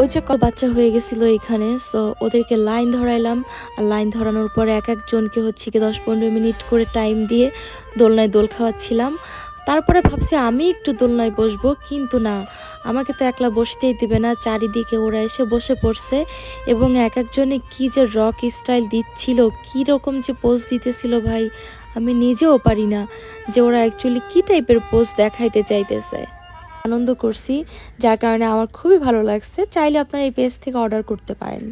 ওই যে বাচ্চা হয়ে গেছিল এখানে সো ওদেরকে লাইন ধরাইলাম। আর লাইন ধরানোর পরে এক একজনকে হচ্ছে কি দশ পনেরো মিনিট করে টাইম দিয়ে দোলনায় দোল খাওয়াচ্ছিলাম। তারপরে ভাবছি আমি একটু দোলনায় বসবো, কিন্তু না, আমাকে তো একলা বসতেই দিবে না। চারিদিকে ওরা এসে বসে পড়ছে এবং এক একজনে কি যে রক স্টাইল দিচ্ছিল, কী রকম যে পোজ দিতেছিল ভাই, আমি নিজেও পারি না যে ওরা অ্যাকচুয়ালি কী টাইপের পোজ দেখাইতে চাইতেছে। আনন্দ করছি, যার কারণে আমার খুবই ভালো লাগছে। চাইলে আপনারা এই পেজ থেকে অর্ডার করতে পারেন।